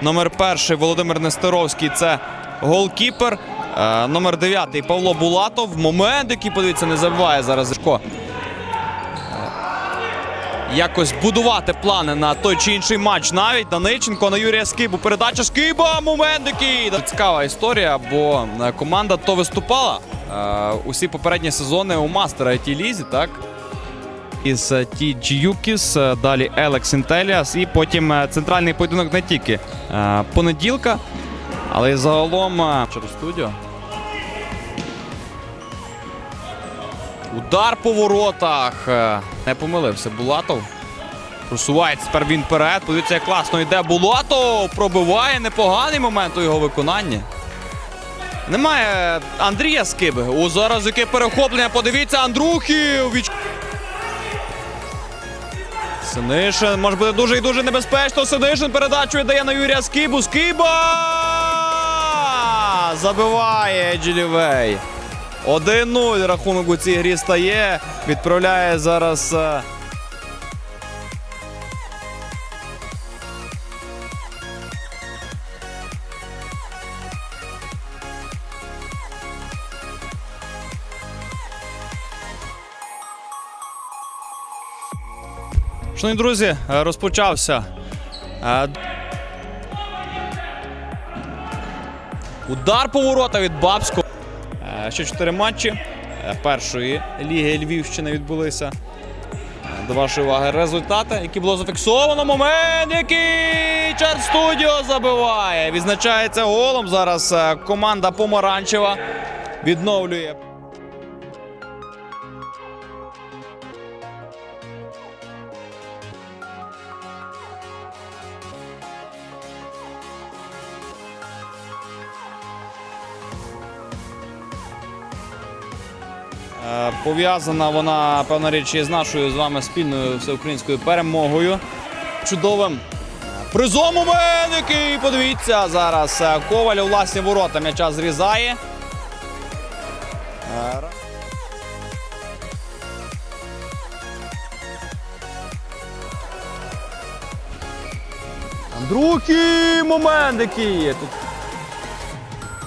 Номер перший Володимир Нестеровський це голкіпер. Е, Номер дев'ятий Павло Булатов. Момент, який, подивіться, не забуває зараз Зашко. Якось будувати плани на той чи інший матч. Навіть Даниченко на Юрія Скибу. Передача Скиба. Момент який. Цікава історія, бо е, команда то виступала е, усі попередні сезони у мастера it лізі, так? Із е, TG е, далі Елекс Інтеліас і потім е, центральний поєдинок не тільки понеділка, але й загалом через студіо. Удар по воротах. Не помилився Булатов. Просувається тепер він вперед. Подивіться, як класно йде Булатов. Пробиває непоганий момент у його виконанні. Немає Андрія Скиби. О, зараз яке перехоплення. Подивіться, Андрухів. Синишин може бути дуже і дуже небезпечно. Синишин передачу віддає на Юрія Скибу. Скиба! Забиває Джілівей. 1-0 рахунок у цій грі стає. Відправляє зараз. Шановні друзі, е, розпочався. е, Удар по ворота від Бабського. Е, Ще чотири матчі першої ліги Львівщини відбулися. До вашої уваги результати, які було зафіксовано. Момент, який Чар Студіо забиває. Відзначається голом. Зараз команда Помаранчева відновлює. Пов'язана вона, певна річ, із нашою з вами спільною всеукраїнською перемогою. Чудовим призом момент, який, подивіться, зараз е, Коваль у власні ворота м'яча зрізає. Е, ра- момент який є тут.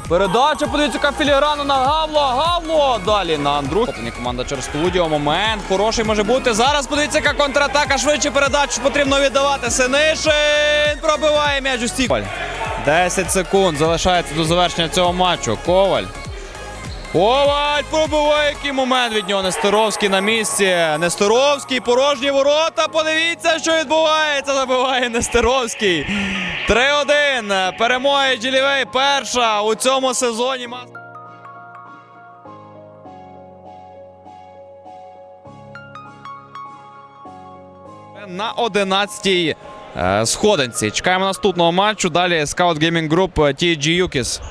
Передача, подивіться, яка філіграна на Гавло, Гавло. Далі на Андрух. Попані команда через студіо. Момент. Хороший може бути. Зараз подивіться, яка контратака. Швидше передачу потрібно віддавати. Синишин пробиває м'яч у стік. 10 секунд залишається до завершення цього матчу. Коваль. Коваль пробиває який момент від нього. Нестеровський на місці. Нестеровський, порожні ворота. Подивіться, що відбувається. Забиває Нестеровський. 3-1. Перемоги Джілівей. Перша у цьому сезоні. На 11-й е, сходинці. Чекаємо наступного матчу. Далі Scout Gaming Group TG Юкіс.